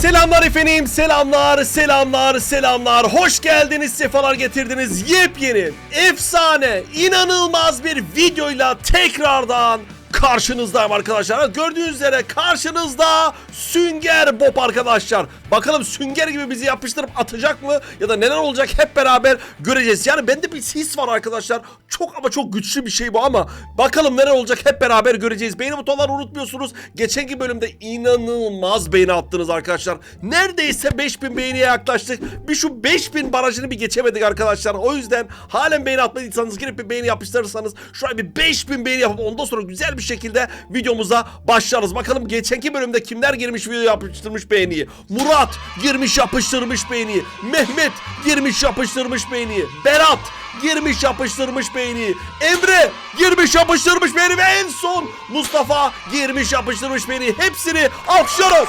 Selamlar efendim, selamlar, selamlar, selamlar. Hoş geldiniz, sefalar getirdiniz. Yepyeni, efsane, inanılmaz bir videoyla tekrardan karşınızdayım arkadaşlar. Gördüğünüz üzere karşınızda Sünger Bob arkadaşlar. Bakalım Sünger gibi bizi yapıştırıp atacak mı ya da neler olacak hep beraber göreceğiz. Yani bende bir his var arkadaşlar. Çok ama çok güçlü bir şey bu ama bakalım neler olacak hep beraber göreceğiz. Beğeni butonları unutmuyorsunuz. Geçenki bölümde inanılmaz beğeni attınız arkadaşlar. Neredeyse 5000 beğeniye yaklaştık. Bir şu 5000 barajını bir geçemedik arkadaşlar. O yüzden halen beğeni atmadıysanız girip bir beğeni yapıştırırsanız şu an bir 5000 beğeni yapıp ondan sonra güzel bir şekilde videomuza başlarız. Bakalım geçenki bölümde kimler girmiş video yapıştırmış beğeniyi. Murat girmiş yapıştırmış beğeniyi. Mehmet girmiş yapıştırmış beğeniyi. Berat girmiş yapıştırmış beğeniyi. Emre girmiş yapıştırmış beğeni ve en son Mustafa girmiş yapıştırmış beğeniyi. Hepsini alkışlıyoruz.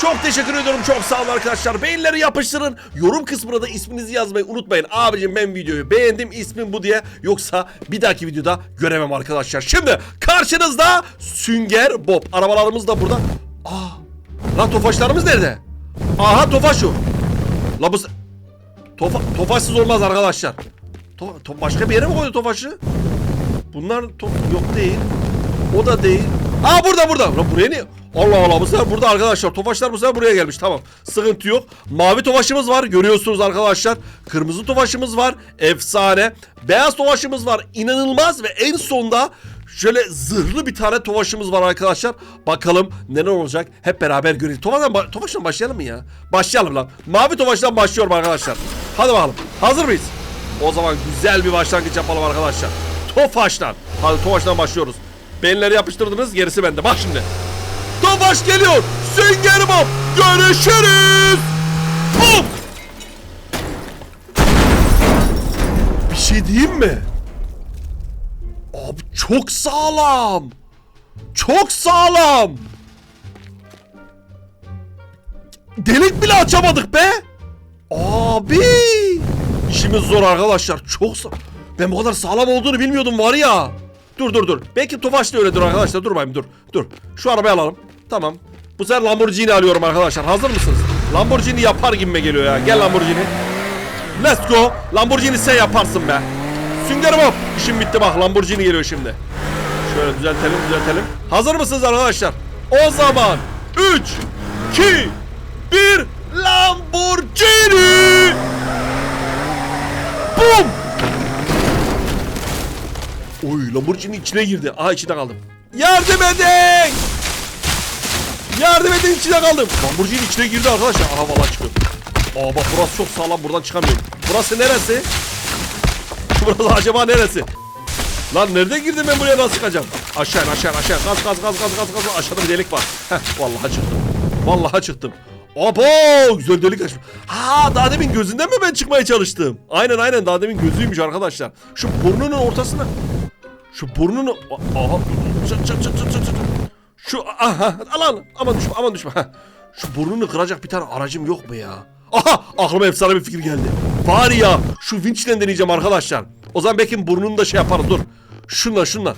Çok teşekkür ediyorum. Çok sağ olun arkadaşlar. Beğenileri yapıştırın. Yorum kısmına da isminizi yazmayı unutmayın. Abicim ben videoyu beğendim. ismim bu diye. Yoksa bir dahaki videoda göremem arkadaşlar. Şimdi karşınızda Sünger Bob. Arabalarımız da burada. Aa, lan tofaşlarımız nerede? Aha tofaşu. La bu... Tofa, tofaşsız olmaz arkadaşlar. To, to- başka bir yere mi koydu tofaşı? Bunlar to- yok değil. O da değil. Aa burada burada. Lan buraya niye? Allah Allah bu sefer burada arkadaşlar. Tofaşlar bu sefer buraya gelmiş. Tamam. Sıkıntı yok. Mavi tofaşımız var. Görüyorsunuz arkadaşlar. Kırmızı tofaşımız var. Efsane. Beyaz tofaşımız var. İnanılmaz ve en sonda şöyle zırhlı bir tane tofaşımız var arkadaşlar. Bakalım neler olacak. Hep beraber görelim. Tofaştan, ba- tofaştan başlayalım mı ya? Başlayalım lan. Mavi tofaştan başlıyorum arkadaşlar. Hadi bakalım. Hazır mıyız? O zaman güzel bir başlangıç yapalım arkadaşlar. Tofaş'tan. Hadi Tofaş'tan başlıyoruz. Beğenileri yapıştırdınız gerisi bende. Bak şimdi. Tofaş geliyor. Sünger Bob. Görüşürüz. Bob. Bir şey diyeyim mi? Abi çok sağlam. Çok sağlam. Delik bile açamadık be. Abi. İşimiz zor arkadaşlar. Çok sa- Ben bu kadar sağlam olduğunu bilmiyordum var ya. Dur dur dur. Belki Tofaş da öyledir arkadaşlar. Dur bakayım dur. Dur. Şu arabayı alalım. Tamam. Bu sefer Lamborghini alıyorum arkadaşlar. Hazır mısınız? Lamborghini yapar gibime geliyor ya. Gel Lamborghini. Let's go. Lamborghini sen yaparsın be. Sünger Bob. İşim bitti bak. Lamborghini geliyor şimdi. Şöyle düzeltelim düzeltelim. Hazır mısınız arkadaşlar? O zaman 3, 2, 1 Lamborghini! Bum! Oy Lamborghini içine girdi. Aha içinde kaldım. Yardım edin! Yardım edin içine kaldım. Lamborghini içine girdi arkadaşlar. Aha valla çıkıyor. Aa bak burası çok sağlam buradan çıkamıyorum. Burası neresi? Burası acaba neresi? Lan nerede girdim ben buraya nasıl çıkacağım? Aşağı in, aşağı in, aşağı. Gaz gaz gaz gaz gaz gaz. Aşağıda bir delik var. Heh vallahi çıktım. Vallahi çıktım. Abo güzel delik açmış. Ha daha demin gözünden mi ben çıkmaya çalıştım? Aynen aynen daha demin gözüymüş arkadaşlar. Şu burnunun ortasına. Şu burnunu aha çıt çıt çıt çıt çıt. Şu aha alan aman düşme aman düşme. Şu burnunu kıracak bir tane aracım yok mu ya? Aha aklıma efsane bir fikir geldi. Var ya şu vinçle deneyeceğim arkadaşlar. O zaman belki burnunu da şey yaparız dur. Şunla şunla.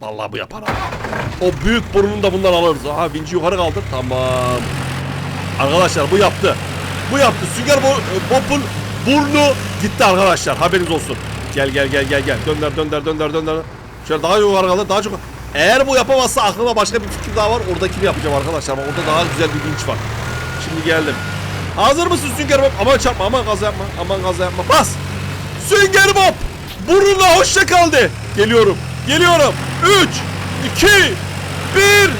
Vallahi bu yapar abi. O büyük burnunu da bundan alırız. Aha vinci yukarı kaldır. Tamam. Arkadaşlar bu yaptı. Bu yaptı. Sünger Bo- Bob'un burnu gitti arkadaşlar. Haberiniz olsun. Gel gel gel gel gel. Dönder dönder dönder dönder. Şöyle daha yukarı kaldır. Daha çok. Eğer bu yapamazsa aklıma başka bir fikir daha var. Oradakini yapacağım arkadaşlar. Orada daha güzel bir vinç var. Şimdi geldim. Hazır mısın Sünger Bob? Aman çarpma. Aman gaz yapma. Aman gaz yapma. Bas. Sünger Bob. Burnuna hoşça kaldı. Geliyorum. Geliyorum. 3 2 1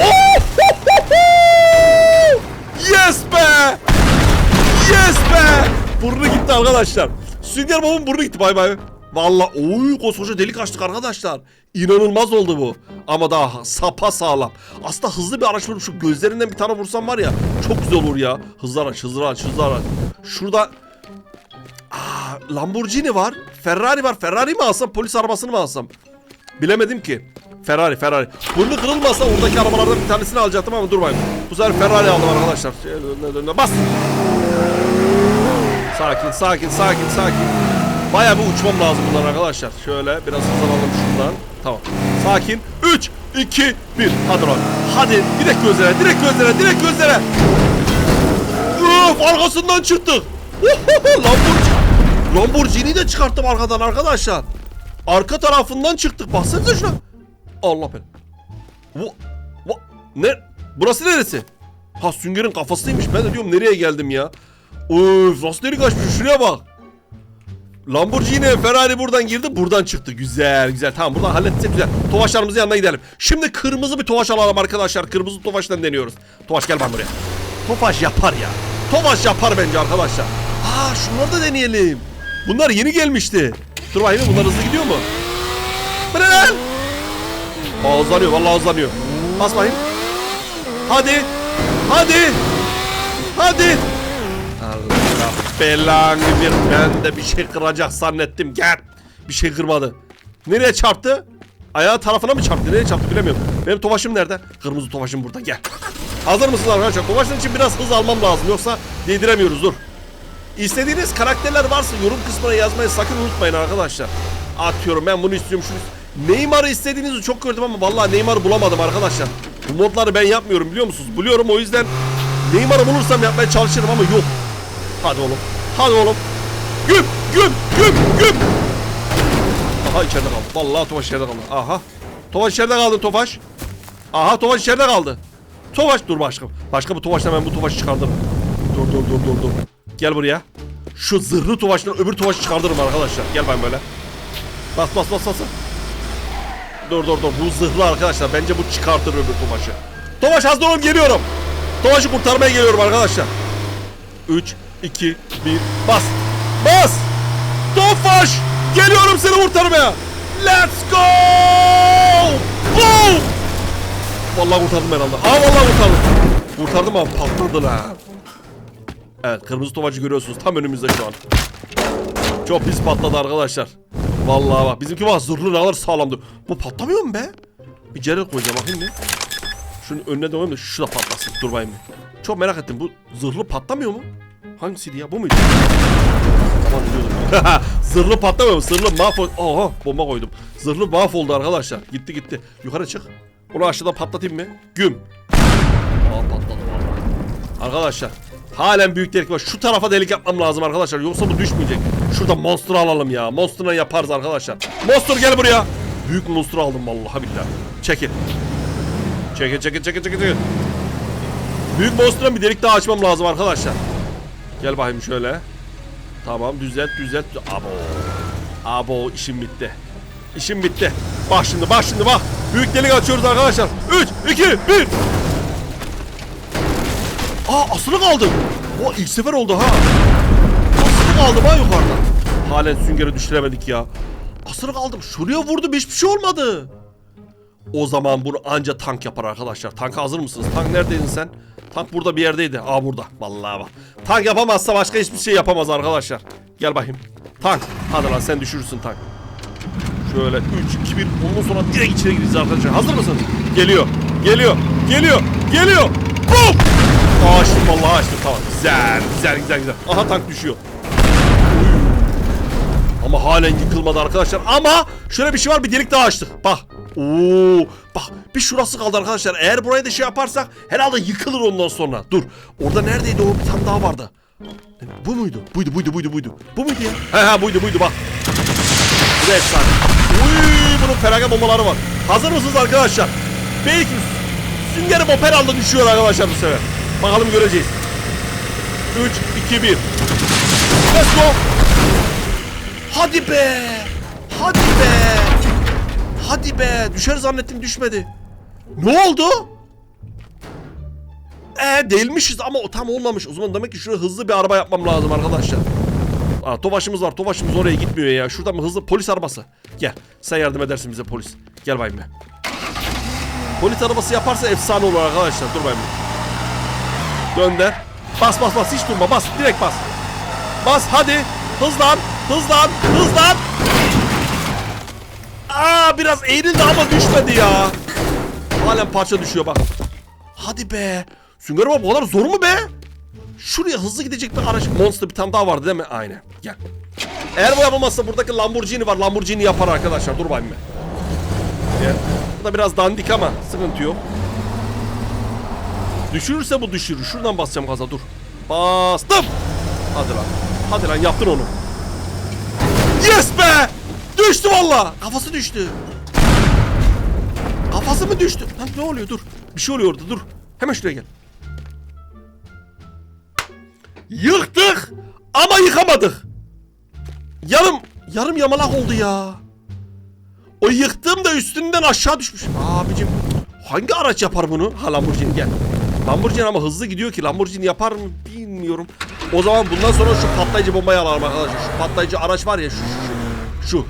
Oh! Yes be! Yes be! Burnu gitti arkadaşlar. Sünger Bob'un burnu gitti bay bay. Valla oy koskoca delik açtık arkadaşlar. İnanılmaz oldu bu. Ama daha sapa sağlam. Aslında hızlı bir araç vurup şu gözlerinden bir tane vursam var ya çok güzel olur ya. Hızlı araç, hızlı araç, hızlı araç. Şurada Aa, Lamborghini var, Ferrari var. Ferrari mi alsam, polis arabasını mı alsam? Bilemedim ki. Ferrari, Ferrari. Burnu kırılmasa oradaki arabalardan bir tanesini alacaktım ama dur bakayım. Bu sefer Ferrari aldım arkadaşlar. Dönüne bas. Sakin, sakin, sakin, sakin. Bayağı bir uçmam lazım bundan arkadaşlar. Şöyle biraz hızlanalım şuradan. Tamam. Sakin. 3, 2, 1. Hadi lan. Hadi direkt gözlere, direkt gözlere, direkt gözlere. Üf, arkasından çıktık. Lamborghini. Lamborghini'yi de çıkarttım arkadan arkadaşlar. Arka tarafından çıktık. Baksanıza şuna. Allah ben. Bu, bu ne? Burası neresi? Ha süngerin kafasıymış. Ben de diyorum nereye geldim ya? Öf nasıl delik açmış şuraya bak. Lamborghini Ferrari buradan girdi buradan çıktı. Güzel güzel tamam buradan halledecek güzel. Tofaşlarımızın yanına gidelim. Şimdi kırmızı bir tofaş alalım arkadaşlar. Kırmızı tofaştan deniyoruz. Tofaş gel bana buraya. Tofaş yapar ya. Tofaş yapar bence arkadaşlar. Aa şunları da deneyelim. Bunlar yeni gelmişti. Dur bakayım bunlar hızlı gidiyor mu? Bu ne vallahi hızlanıyor. Bas bakayım. Hadi. Hadi. Hadi. Allah belanı bir ben de bir şey kıracak zannettim. Gel. Bir şey kırmadı. Nereye çarptı? Ayağı tarafına mı çarptı? Nereye çarptı bilemiyorum. Benim tofaşım nerede? Kırmızı tofaşım burada. Gel. Hazır mısınız arkadaşlar? Tofaşın için biraz hız almam lazım. Yoksa değdiremiyoruz. Dur. İstediğiniz karakterler varsa yorum kısmına yazmayı sakın unutmayın arkadaşlar. Atıyorum ben bunu istiyorum şunu. Neymar'ı istediğinizi çok gördüm ama vallahi Neymar'ı bulamadım arkadaşlar. Bu modları ben yapmıyorum biliyor musunuz? Biliyorum o yüzden Neymar'ı bulursam yapmaya çalışırım ama yok. Hadi oğlum. Hadi oğlum. Güm güm güm güm. Aha içeride kaldı. Vallahi Tofaş içeride kaldı. Aha. Tofaş içeride kaldı Tofaş. Aha Tofaş içeride kaldı. Tofaş dur başkanım. Başka bu Tofaş'tan ben bu Tofaş'ı çıkardım. Dur dur dur dur dur. Gel buraya. Şu zırhlı Tofaş'tan öbür Tofaş'ı çıkardırım arkadaşlar. Gel ben böyle. Bas bas bas bas. Dur dur dur. Bu zırhlı arkadaşlar. Bence bu çıkartır öbür Tofaş'ı. Tofaş hazır olun geliyorum. Tofaş'ı kurtarmaya geliyorum arkadaşlar. 3, 2, 1, bas. Bas. Tofaş. Geliyorum seni kurtarmaya. Let's go. Boom. Vallahi kurtardım herhalde. Aa vallahi kurtardım. Kurtardım ama patladı lan. Evet kırmızı tovacı görüyorsunuz tam önümüzde şu an. Çok pis patladı arkadaşlar. Vallahi bak bizimki var zırhlı ne kadar sağlamdı. Bu patlamıyor mu be? Bir cerel koyacağım bakayım bir. Şunun önüne de şu da patlasın. Dur. Çok merak ettim bu zırhlı patlamıyor mu? Hangisiydi ya bu muydu? Tamam biliyordum. zırhlı patlamıyor? Zırhlı mahvol... Oha bomba koydum. Zırhlı mahvoldu arkadaşlar. Gitti gitti. Yukarı çık. Onu aşağıdan patlatayım mı? Güm. Aa patladı vallahi. Arkadaşlar halen büyük delik var. Şu tarafa delik yapmam lazım arkadaşlar. Yoksa bu düşmeyecek. Şurada monster alalım ya. Monster'la yaparız arkadaşlar. Monster gel buraya. Büyük monster aldım vallahi billahi. Çekil çekil çekil çekil çekil. Büyük monster'ın bir delik daha açmam lazım arkadaşlar. Gel bakayım şöyle. Tamam düzelt düzelt. Abo. Abo işim bitti. İşim bitti. Bak şimdi bak şimdi bak. Büyük delik açıyoruz arkadaşlar. 3, 2, 1. Aa asılı kaldım. O ilk sefer oldu ha. Asılı kaldım ha yukarıda. Halen süngeri düşüremedik ya. Asılı kaldım. Şuraya vurdum hiçbir şey olmadı. O zaman bunu anca tank yapar arkadaşlar. Tanka hazır mısınız? Tank neredeydin sen? Tank burada bir yerdeydi. Aa burada. Vallahi bak. Tank yapamazsa başka hiçbir şey yapamaz arkadaşlar. Gel bakayım. Tank. Hadi lan sen düşürürsün tank. Şöyle 3, 2, 1. Ondan sonra direkt içeri gireceğiz arkadaşlar. Hazır mısınız? Geliyor. Geliyor. Geliyor. Geliyor. Aa, açtım vallahi açtım. Tamam. Güzel. Güzel güzel güzel. Aha tank düşüyor. Ama halen yıkılmadı arkadaşlar. Ama şöyle bir şey var bir delik daha açtık. Bak. Oo, bak bir şurası kaldı arkadaşlar. Eğer burayı da şey yaparsak herhalde yıkılır ondan sonra. Dur. Orada neredeydi o bir tane daha vardı. Bu muydu? Buydu buydu buydu buydu. Bu muydu ya? He he buydu buydu bak. Bu da efsane. Uy bunun feragat bombaları var. Hazır mısınız arkadaşlar? Belki süngerim operalda düşüyor arkadaşlar bu sefer. Bakalım göreceğiz. 3, 2, 1. Let's go. Hadi be. Hadi be. Hadi be. Düşer zannettim düşmedi. Ne oldu? Ee değilmişiz ama o tam olmamış. O zaman demek ki şuraya hızlı bir araba yapmam lazım arkadaşlar. Aa, Tofaş'ımız var. Tofaş'ımız oraya gitmiyor ya. Şuradan mı hızlı polis arabası. Gel. Sen yardım edersin bize polis. Gel bayım be. Polis arabası yaparsa efsane olur arkadaşlar. Dur bayım. Gönder. Bas bas bas hiç durma bas. Direkt bas. Bas hadi. Hızlan. Hızlan. Hızlan. Aa biraz eğrildi ama düşmedi ya. Halen parça düşüyor bak. Hadi be. Sünger Bob bu kadar zor mu be? Şuraya hızlı gidecek bir araç. Monster bir tane daha vardı değil mi? Aynen. Gel. Eğer bu yapamazsa buradaki Lamborghini var. Lamborghini yapar arkadaşlar. Dur bakayım bir. Gel. Bu da biraz dandik ama sıkıntı yok. Düşürürse bu düşürür. Şuradan basacağım gaza dur. Bastım. Hadi lan. Hadi lan yaptın onu. Yes be! Düştü valla. Kafası düştü. Kafası mı düştü? Lan ne oluyor dur. Bir şey oluyor orada dur. Hemen şuraya gel. Yıktık ama yıkamadık. Yarım yarım yamalak oldu ya. O yıktığım da üstünden aşağı düşmüş. Abicim hangi araç yapar bunu? Ha Lamborghini gel. Lamborghini ama hızlı gidiyor ki Lamborghini yapar mı bilmiyorum. O zaman bundan sonra şu patlayıcı bombayı alalım arkadaşlar. Şu patlayıcı araç var ya şu şu şu. Şu.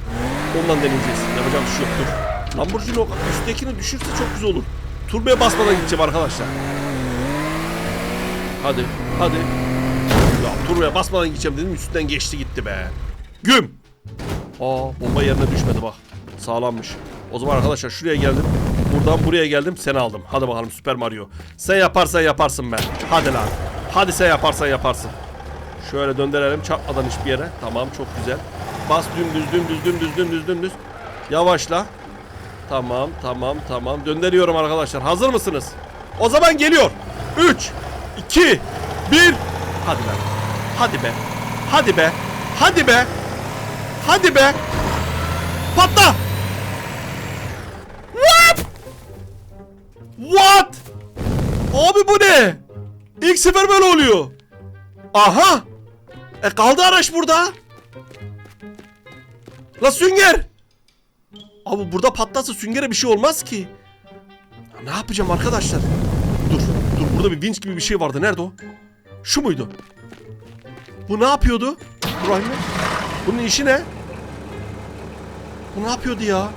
Ondan deneyeceğiz. Yapacağım bir şey yok dur. Lamborghini o üsttekini düşürse çok güzel olur. Turboya basmadan gideceğim arkadaşlar. Hadi hadi. Ya turboya basmadan gideceğim dedim üstünden geçti gitti be. Güm. Aa bomba yerine düşmedi bak. Sağlammış. O zaman arkadaşlar şuraya geldim. Buradan buraya geldim seni aldım. Hadi bakalım Süper Mario. Sen yaparsan yaparsın be. Hadi lan. Hadi sen yaparsan yaparsın. Şöyle döndürelim çarpmadan hiçbir yere. Tamam çok güzel. Bas dümdüz dümdüz dümdüz dümdüz dümdüz. Yavaşla. Tamam tamam tamam. Döndürüyorum arkadaşlar. Hazır mısınız? O zaman geliyor. 3 2 1 Hadi lan. Hadi be. Hadi be. Hadi be. Hadi be. Patla. What? What? Abi bu ne? İlk sefer böyle oluyor. Aha. E kaldı araç burada. La sünger. Abi burada patlarsa süngere bir şey olmaz ki. Ne yapacağım arkadaşlar? Dur, dur burada bir vinç gibi bir şey vardı. Nerede o? Şu muydu? Bu ne yapıyordu? İbrahim? Bunun işi ne? Bu ne yapıyordu ya?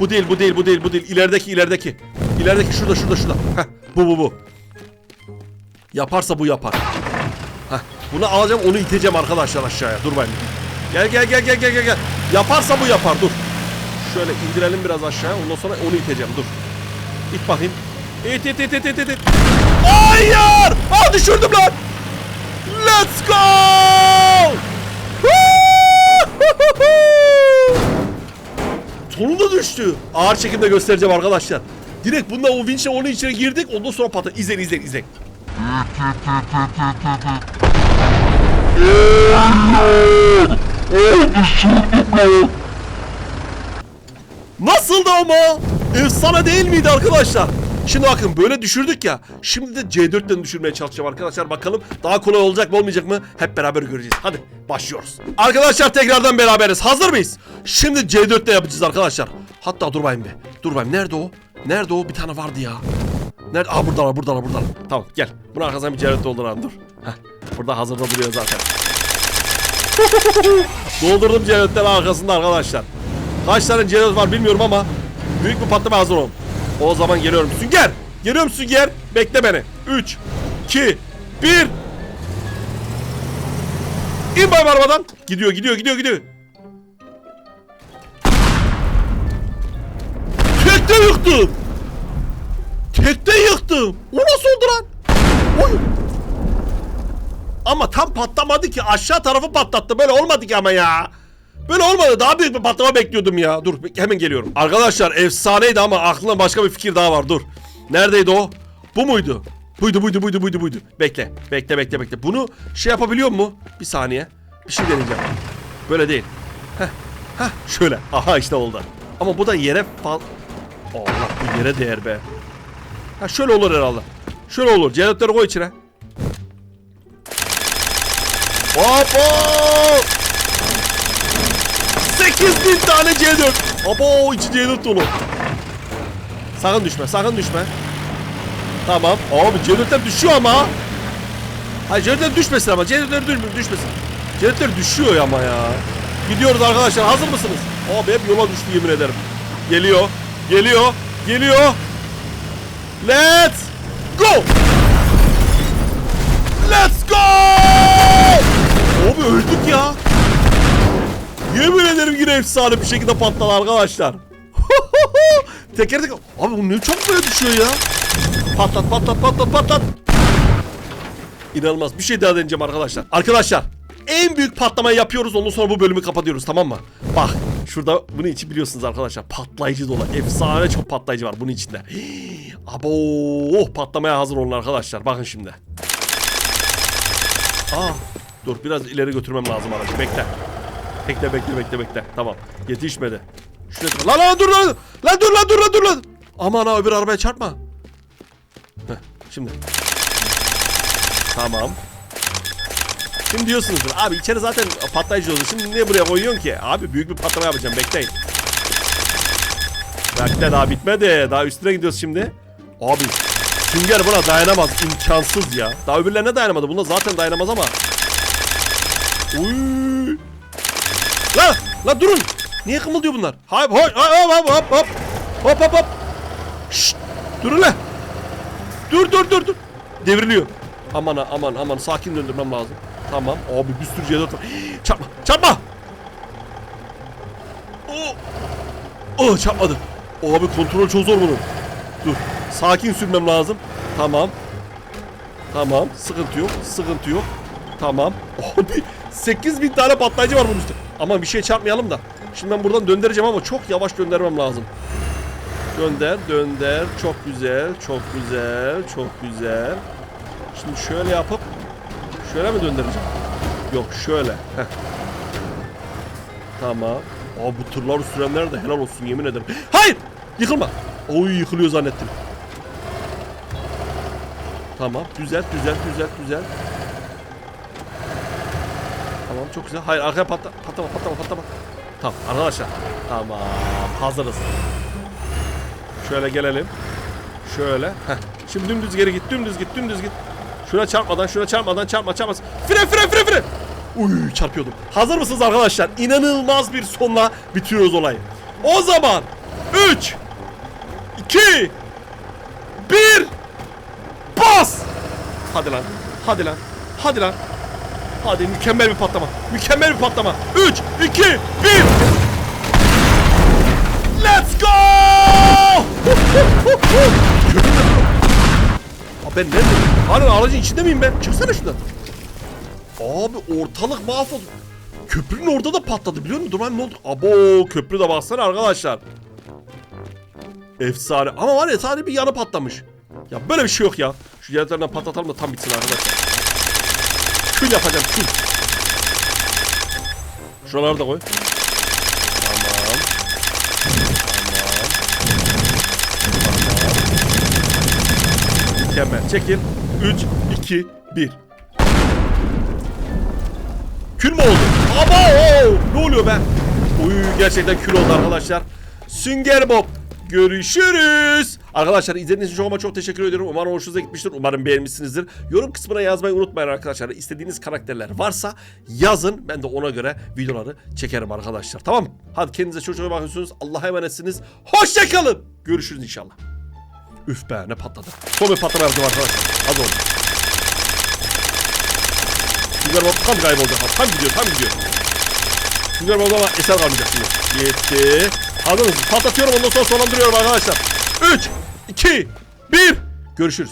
Bu değil, bu değil, bu değil, bu değil. İlerideki, ilerideki. İlerideki şurada, şurada, şurada. Heh, bu, bu, bu. Yaparsa bu yapar. Heh, bunu alacağım, onu iteceğim arkadaşlar aşağıya. Dur bakayım. Gel, gel, gel, gel, gel, gel. Yaparsa bu yapar, dur. Şöyle indirelim biraz aşağıya, ondan sonra onu iteceğim, dur. İt bakayım. İt, it, it, it, it, it. Hayır! Aa düşürdüm lan! Let's go! Sonunda düştü. Ağır çekimde göstereceğim arkadaşlar. Direkt bununla o vinçle onun içine girdik. Ondan sonra patladı. İzleyin izleyin izleyin. Nasıldı ama? Efsane değil miydi arkadaşlar? Şimdi bakın böyle düşürdük ya. Şimdi de C4'ten düşürmeye çalışacağım arkadaşlar. Bakalım daha kolay olacak mı olmayacak mı? Hep beraber göreceğiz. Hadi başlıyoruz. Arkadaşlar tekrardan beraberiz. Hazır mıyız? Şimdi C4'te yapacağız arkadaşlar. Hatta dur bakayım bir. Dur bakayım nerede o? Nerede o? Bir tane vardı ya. Nerede? Aa buradalar buradalar buradalar. Tamam gel. Bunun arkasından bir C4 dolduralım dur. Heh, burada hazırda duruyor zaten. Doldurdum C4'leri arkasında arkadaşlar. Kaç tane C4 var bilmiyorum ama büyük bir patlama hazır olun. O zaman geliyorum. Sünger! Geliyorum Sünger. Bekle beni. 3 2 1 İn bayım arabadan. Gidiyor gidiyor gidiyor gidiyor. Tekte yıktım. Tekte yıktım. O nasıl oldu lan? Oy. Ama tam patlamadı ki aşağı tarafı patlattı. Böyle olmadı ki ama ya. Böyle olmadı. Daha büyük bir patlama bekliyordum ya. Dur hemen geliyorum. Arkadaşlar efsaneydi ama aklımda başka bir fikir daha var. Dur. Neredeydi o? Bu muydu? Buydu buydu buydu buydu buydu. Bekle. Bekle bekle bekle. Bunu şey yapabiliyor mu? Bir saniye. Bir şey deneyeceğim. Böyle değil. Heh. Heh. Şöyle. Aha işte oldu. Ama bu da yere fal... Allah bu yere değer be. Ha şöyle olur herhalde. Şöyle olur. Jeneratörü koy içine. Hop hop. 8000 tane C4. Abo içi C4 dolu. Sakın düşme, sakın düşme. Tamam. Abi C4'ler düşüyor ama. Hayır C4'ler düşmesin ama. C4'ler düş- düşmesin. C4'ler düşüyor ama ya. Gidiyoruz arkadaşlar. Hazır mısınız? Abi hep yola düştü yemin ederim. Geliyor. Geliyor. Geliyor. Let's go. Yemin ederim yine efsane bir şekilde patladı arkadaşlar. teker teker. Abi bu ne çok böyle düşüyor ya. Patlat patlat patlat patlat. İnanılmaz. Bir şey daha deneyeceğim arkadaşlar. Arkadaşlar en büyük patlamayı yapıyoruz ondan sonra bu bölümü kapatıyoruz tamam mı? Bak şurada bunun içi biliyorsunuz arkadaşlar patlayıcı dolu. Efsane çok patlayıcı var bunun içinde. Abo oh, patlamaya hazır olun arkadaşlar. Bakın şimdi. Aa dur biraz ileri götürmem lazım aracı. Bekle. Bekle bekle bekle bekle. Tamam. Yetişmedi. Şuraya lan lan dur lan. Lan dur lan dur lan dur lan. Aman ha öbür arabaya çarpma. Heh, şimdi. Tamam. Şimdi diyorsunuzdur abi içeri zaten patlayıcı oldu. Şimdi niye buraya koyuyorsun ki? Abi büyük bir patlama yapacağım bekleyin. Bekle daha bitmedi. Daha üstüne gidiyoruz şimdi. Abi Sünger buna dayanamaz. imkansız ya. Daha öbürlerine dayanamadı. Buna zaten dayanamaz ama. Uy. La la durun. Niye kımıldıyor bunlar? Hop hop hop hop hop hop. Hop hop hop. Şşt. Durun la. Dur dur dur dur. Devriliyor. Aman aman aman sakin döndürmem lazım. Tamam. Abi bir sürü C4 var. Çarpma çarpma. Oh. Oh çarpmadı. Abi kontrol çok zor bunun. Dur. Sakin sürmem lazım. Tamam. Tamam. Sıkıntı yok. Sıkıntı yok. Tamam. Abi 8000 tane patlayıcı var bunun üstünde. Ama bir şey çarpmayalım da. Şimdi ben buradan döndüreceğim ama çok yavaş döndürmem lazım. Dönder, dönder. Çok güzel, çok güzel, çok güzel. Şimdi şöyle yapıp şöyle mi döndüreceğim? Yok şöyle. Heh. Tamam. Aa bu tırları sürenler de helal olsun yemin ederim. Hayır! Yıkılma. Oy yıkılıyor zannettim. Tamam. Düzelt, düzelt, düzelt, düzelt. Tamam çok güzel. Hayır arkaya patla, patlama, patlama, patlama. Tamam arkadaşlar. Tamam hazırız. Şöyle gelelim. Şöyle. Heh. Şimdi dümdüz geri git, dümdüz git, dümdüz git. Şuna çarpmadan, şuna çarpmadan, çarpma, çarpma. Fren, fren, fren, fren. Uy çarpıyordum. Hazır mısınız arkadaşlar? İnanılmaz bir sonla bitiriyoruz olayı. O zaman 3 2 1 Bas! Hadi lan. Hadi lan. Hadi lan. Hadi mükemmel bir patlama. Mükemmel bir patlama. 3 2 1 Let's go! Abi ben neredeyim? Hala aracın içinde miyim ben? Çıksana şuradan. Abi ortalık mahvoldu. Köprünün orada da patladı biliyor musun? Dur ne oldu? Abo köprü de baksana arkadaşlar. Efsane. Ama var ya sadece bir yanı patlamış. Ya böyle bir şey yok ya. Şu yerlerden patlatalım da tam bitsin arkadaşlar. Kül yapacağım kül. Şuraları da koy. Tamam. Tamam. Mükemmel. Çekil. 3, 2, 1. Kül mü oldu? Abo! Ne oluyor be? Uy gerçekten kül oldu arkadaşlar. Sünger Bob. Görüşürüz. Arkadaşlar izlediğiniz için çok ama çok teşekkür ediyorum. Umarım hoşunuza gitmiştir. Umarım beğenmişsinizdir. Yorum kısmına yazmayı unutmayın arkadaşlar. İstediğiniz karakterler varsa yazın. Ben de ona göre videoları çekerim arkadaşlar. Tamam? Hadi kendinize çok çok bakıyorsunuz. Allah'a emanetsiniz. Hoşçakalın. Görüşürüz inşallah. Üf be ne patladı. Son bir patlama yaptım arkadaşlar. Hadi oldu. Sünger Bob tam kayboldu. Tam gidiyor tam gidiyor. Sünger Bob'da eser kalmayacak şimdi. Yetti. Hazır mısınız? Patlatıyorum ondan sonra sonlandırıyorum arkadaşlar. 3, 2, 1. Görüşürüz.